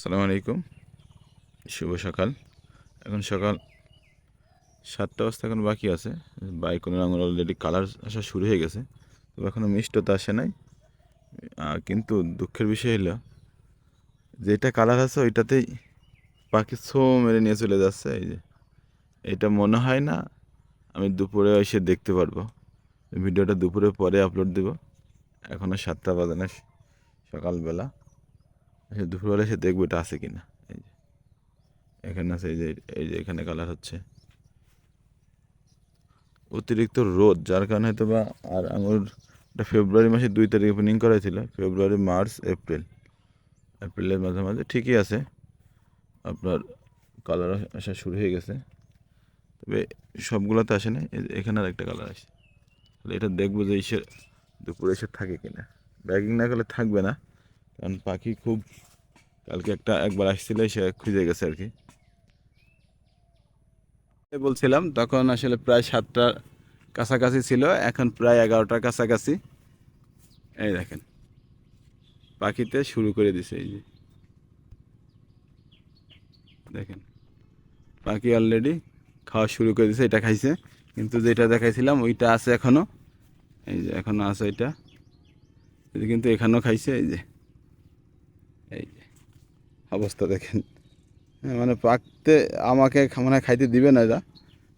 আসসালামু আলাইকুম। শুভ সকাল। এখন সকাল সাতটা বাজতে এখন বাকি আছে। বাইকনের আঙুর অলরেডি কালার আসা শুরু হয়ে গেছে। তবে এখনও মিষ্টতা আসে নাই। কিন্তু দুঃখের বিষয় হলো, যেটা কালার আছে ওইটাতেই পাখি ছো মেরে নিয়ে চলে যাচ্ছে। এই যে, এটা মনে হয় না আমি দুপুরে এসে দেখতে পারব। ভিডিওটা দুপুরে পরে আপলোড দেব। এখনও সাতটা বাজে না, সকালবেলা। এসে দুপুরবেলা এসে দেখব এটা আছে কি না এই যে, এখানে আছে, এই যে এই যে এখানে কালার হচ্ছে। অতিরিক্ত রোদ, যার কারণে হয়তো বা আর আঙুর, এটা ফেব্রুয়ারি মাসের দুই তারিখে ওপেনিং করা ছিল ফেব্রুয়ারি মার্চ এপ্রিল এপ্রিলের মাঝে মাঝে ঠিকই আছে, আপনার কালার আসা শুরু হয়ে গেছে। তবে সবগুলোতে আসে না এখানে আর একটা কালার আসে। তাহলে এটা দেখব যে এসে দুপুরে এসে থাকে কিনা। ব্যাগিং না করলে থাকবে না। কারণ পাখি খুব কালকে একটা একবার আসছিল, সে খুঁজে গেছে আর কি। বলছিলাম, তখন আসলে প্রায় সাতটার কাছাকাছি ছিল, এখন প্রায় এগারোটার কাছাকাছি। এই দেখেন, পাখিতে শুরু করে দিছে এই যে। দেখেন, পাখি অলরেডি খাওয়া শুরু করে দিছে, এটা খাইছে। কিন্তু যেটা দেখাইছিলাম, ওইটা আছে এখনও। এই যে, এখনও আছে এটা। কিন্তু এখানেও খাইছে, এই যে। অবস্থা দেখেন। হ্যাঁ, মানে পাকতে আমাকে মানে খাইতে দিবে না এরা।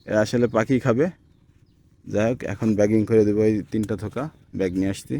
এরা আসলে পাখি খাবে। যাই হোক এখন ব্যাগিং করে দেবো এই তিনটা থোকা। ব্যাগ নিয়ে আসছি।